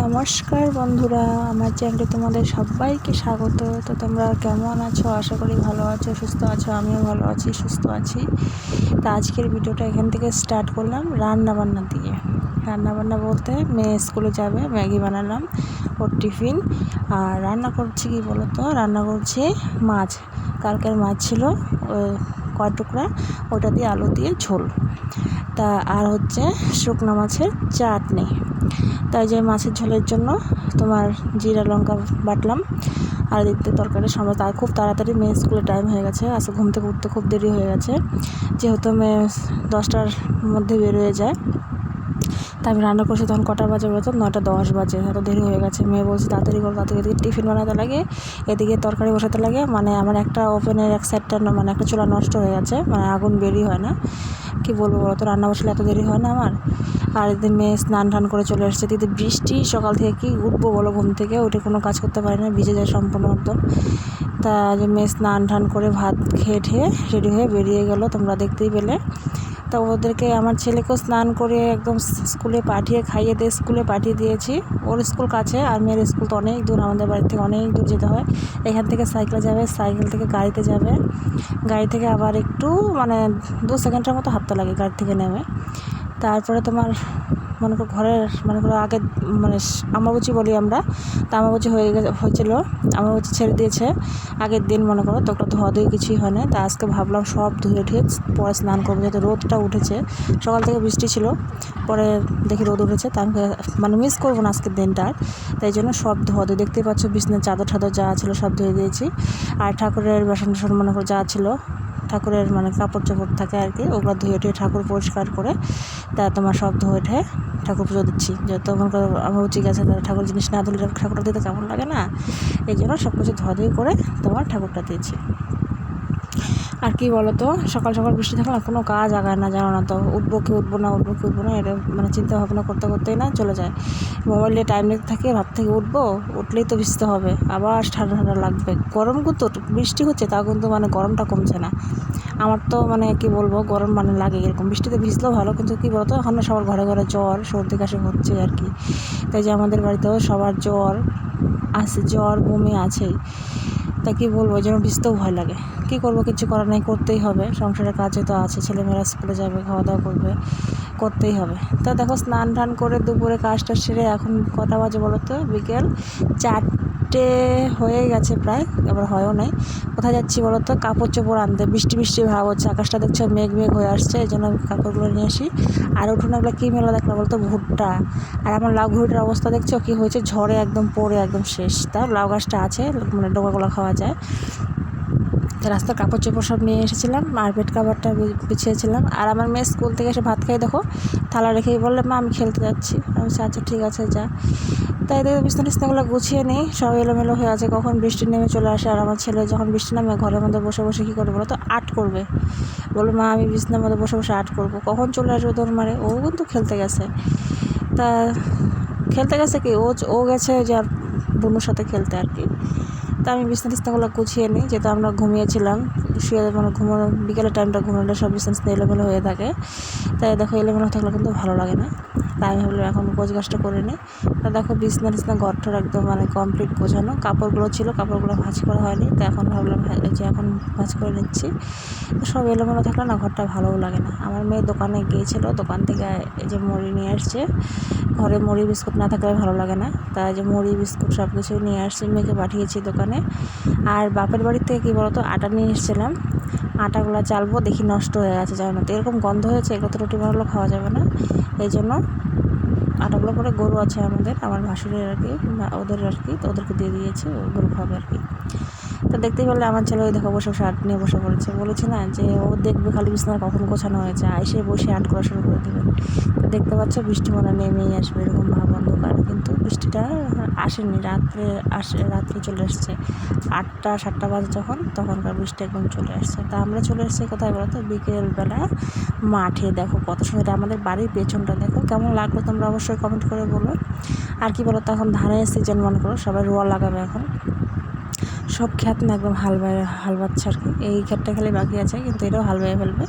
নমস্কার বন্ধুরা, আমার চ্যানেলে তোমাদের সবাইকে স্বাগত। তো তোমরা কেমন আছো? আশা করি ভালো আছো, সুস্থ আছো, আমিও ভালো আছি, সুস্থ আছি। তো আজকের ভিডিওটা এখান থেকে স্টার্ট করলাম রান্না বান্না দিয়ে। রান্না বান্না বলতে মেয়ে স্কুলে যাবে, ম্যাগি বানালাম, ওর টিফিন। আর রান্না করছি কি বলো তো রান্না করছি মাছ। কালকের মাছ ছিল কয় টুকরা ওটা দিয়ে আলু দিয়ে ঝোল। তা আর হচ্ছে শুকনো মাছের চাটনি। তাই যে মাছের ঝোলের জন্য তোমার জিরা, লঙ্কা বাটলাম আর দেখতে তরকারি সময় তার খুব তাড়াতাড়ি মেয়ে স্কুলে টাইম হয়ে গেছে। আজকে ঘুম থেকে উঠতে খুব দেরি হয়ে গেছে। যেহেতু মেয়ে দশটার মধ্যে বেরোয় যায় তা আমি রান্না করছি তখন কটা বাজে বলতো? নটা দশ বাজে, এত দেরি হয়ে গেছে। মেয়ে বলছে, তাড়াতাড়ি করো, তাড়াতাড়ি এদিকে টিফিন বানাতে লাগে, এদিকে তরকারি বসাতে লাগে। মানে আমার একটা ওভেনের এক সাইডটা মানে একটা চুলা নষ্ট হয়ে গেছে মানে আগুন বেরি হয় না। কি বলব বলো তো রান্না বসলে এত দেরি হয় না আমার? আর এদিন মেয়ে স্নান টান করে চলে এসেছে। দিদি, বৃষ্টি, সকাল থেকে কি উঠবো বলো ঘুম থেকে? উঠে কোনো কাজ করতে পারি না, ভিজে যায় সম্পূর্ণ একদম। তা যে মেয়ে স্নান টান করে ভাত খেয়ে ঠেয়ে রেডি হয়ে বেরিয়ে গেল, তোমরা দেখতেই পেলে। তো ওদেরকে আমার ছেলেকেও স্নান করে একদম স্কুলে পাঠিয়ে খাইয়ে দিয়ে স্কুলে পাঠিয়ে দিয়েছি। ওর স্কুল কাছে, আর মেয়ের স্কুল তো অনেক দূর, আমাদের বাড়ি থেকে অনেক দূর যেতে হয়। এখান থেকে সাইকেলে যাবে, সাইকেল থেকে গাড়িতে যাবে। গাড়ি থেকে আবার একটু মানে দু সেকেন্ডের মতো হাঁটতে লাগে গাড়ি থেকে নেমে। তারপরে তোমার মনে করো ঘরের, মনে করো আগে মানে আমাবুচি বলি আমরা, তা আমাবুচি হয়ে গেছে, হয়েছিলো আমাবুচি ছেড়ে দিয়েছে। আগের দিন মনে করো তো ধোয়া ধুয়ে কিছুই হয় না তা আজকে ভাবলাম সব ধুয়ে ঠিক পরে স্নান করব, যেহেতু রোদটা উঠেছে। সকাল থেকে বৃষ্টি ছিল, পরে দেখি রোদ উঠেছে, তা আমি মানে মিস করব না আজকের দিনটা তাই জন্য সব ধোয়া ধুয়ে, দেখতেই পাচ্ছ বিছনার চাদর ঠাদর যা ছিল সব ধুয়ে দিয়েছি। আর ঠাকুরের বাসন টাসন মনে করো যা ছিল ঠাকুরের মানে কাপড় চোপড় থাকে আর কি, ওগুলো ধুয়ে টুয়ে ঠাকুর পরিষ্কার করে তা তোমার সব ধুয়ে ঠে ঠাকুর পুজো দিচ্ছি। যত মনে করো আমার উচিত আছে ঠাকুর জিনিস না ধুলে ঠাকুরটা দিতে কেমন লাগে না। এই জন্য সব কিছু ধোয়া করে তোমার ঠাকুরটা দিয়েছি। আর কি বলো তো সকাল সকাল বৃষ্টি থাকলে কোনো কাজ আগায় না, জানো না তো। উঠবো কি উঠবো না, উঠবো কি উঠবো না, এটা মানে চিন্তা ভাবনা করতে করতেই না চলে যায়। মোবাইলে টাইম লেগে থাকে ভাব থেকে উঠবো, উঠলেই তো ভিজতে হবে, আবার ঠান্ডা ঠান্ডা লাগবে। গরম কিন্তু বৃষ্টি হচ্ছে তাও কিন্তু মানে গরমটা কমছে না। আমার তো মানে কি বলব, গরম মানে লাগে এরকম। বৃষ্টিতে ভিজলেও ভালো, কিন্তু কী বলতো, এখন সবার ঘরে ঘরে জ্বর, সর্দি কাশি হচ্ছে আর কি। তাই যে আমাদের বাড়িতেও সবার জ্বর আছে জ্বর বমি আছেই। তা কী বলব, যেন ভিজতেও ভয় লাগে। কি করব, কিছু করার নেই, করতেই হবে। সংসারের কাজে তো আছে, ছেলেমেয়েরা স্কুলে যাবে খাওয়া দাওয়া করবে, করতেই হবে। তা দেখো স্নান টান করে দুপুরে কাজটা সেরে এখন কটা বাজে বলো তো, বিকেল চারটে। হয়ে গেছে প্রায়, আবার হয়ও নাই। কোথায় যাচ্ছি বলো তো কাপড় চোপড় আনতে, বৃষ্টি বৃষ্টি ভাব হচ্ছে, আকাশটা দেখছ মেঘ মেঘ হয়ে আসছে, এই জন্য কাপড়গুলো নিয়ে আসি। আর উঠোনে এগুলো কী মেলা দেখলাম বলতো? ভুট্টা। আর আমার লাউ ঘুরিটার অবস্থা দেখছ? কী হয়েছে? ঝড়ে একদম পড়ে একদম শেষ। তাও লাউ গাছটা আছে মানে ডোকাগুলো খাওয়া যায়। রাস্তার কাপড় চোপড় সব নিয়ে এসেছিলাম আর বেড কাভারটা বিছিয়েছিলাম। আর আমার মেয়ে স্কুল থেকে এসে ভাত খাই দেখো, থালা রেখেই বললে, মা, আমি খেলতে যাচ্ছি। আমি আচ্ছা ঠিক আছে, যা। তাই দেখো, বিছনা টিছনাগুলো গুছিয়ে নিই, সব এলোমেলো হয়ে আছে, কখন বৃষ্টি নেমে চলে আসে, আর আমার ছেলে যখন বৃষ্টি নামে ঘরের মধ্যে বসে বসে কী করবে বলো তো আর্ট করবে। বলো মা, আমি বিছনার মধ্যে বসে বসে আর্ট করব। কখন চলে আসবে তোর মারে ও কিন্তু খেলতে গেছে। তা, খেলতে গেছে কি? ও ও গেছে যে আর বোনের সাথে খেলতে আর কি। তা আমি বিছনা তিস্তাগুলো গুছিয়ে নিই, যেহেতু আমরা ঘুমিয়েছিলাম। শুয়ে মানে ঘুমানো বিকেলের টাইমটা ঘুমানোটা সব বিছনা এলোমেলো হয়ে থাকে। তাই দেখো, এলোমেলো থাকলে কিন্তু ভালো লাগে না। তাই ভাবলাম এখন গোছ গাছটা করে নিই তা দেখো বিছনা টিছনা ঘরটার একদম মানে কমপ্লিট গোছানো। কাপড়গুলো ছিল, কাপড়গুলো ভাঁজ করা হয়নি। তো এখন ভাবলাম যে এখন ভাঁজ করে নিচ্ছি। সব এলোমেলো থাকলে না ঘরটা ভালোও লাগে না। আমার মেয়ে দোকানে গিয়েছিল, দোকান থেকে এই যে মুড়ি নিয়ে আসছে। ঘরে মুড়ি, বিস্কুট না থাকলে ভালো লাগে না। তাই যে মুড়ি, বিস্কুট সব কিছু নিয়ে আসছি, মেয়েকে পাঠিয়েছি দোকানে। আর বাপের বাড়ির থেকে কী বলতো, আটা নিয়ে এসেছিলাম। আটাগুলো চালবো, দেখি নষ্ট হয়ে গেছে যাবে না তো এরকম গন্ধ হয়েছে এগুলো তো রুটি ভালো খাওয়া যাবে না। এই জন্য আটাগুলো পরে গরু আছে আমাদের, আমার ভাসুরের আর কি ওদের আর কি, তো ওদেরকে দিয়ে দিয়েছি গরু খাবে আর কি। তো দেখতেই পেলে আমার ছেলে ওই দেখো বসে বসে শার্ট নিয়ে বসে পড়েছে। বলেছে না যে ও দেখবে খালি বিছানা কখন গোছানো হয়েছে আইসে বসে আট করা শুরু করে দেবে। তো দেখতে পাচ্ছ বৃষ্টি মনে নেমেই আসবে, এরকম ভাব অন্ধকার। কিন্তু বৃষ্টিটা আসেনি, রাত্রে আসে, রাত্রে চলে এসছে। আটটা, সাতটা বাজে যখন, তখনকার বৃষ্টি একদম চলে আসছে তা আমরা চলে এসেছি কোথায় বলো তো? বিকেলবেলা মাঠে। দেখো কত সময় আমাদের বাড়ির পেছনটা দেখো। কেমন লাগল তোমরা অবশ্যই কমেন্ট করে বলো। আর কি বলো তো, এখন ধানের সিজন মনে করো সবাই রোয়া লাগাবে এখন। সব ক্ষেত না, একদম হাল হাল কি এই ক্ষেতটা খালি বাকি আছে, কিন্তু এটাও হাল ফেলবে।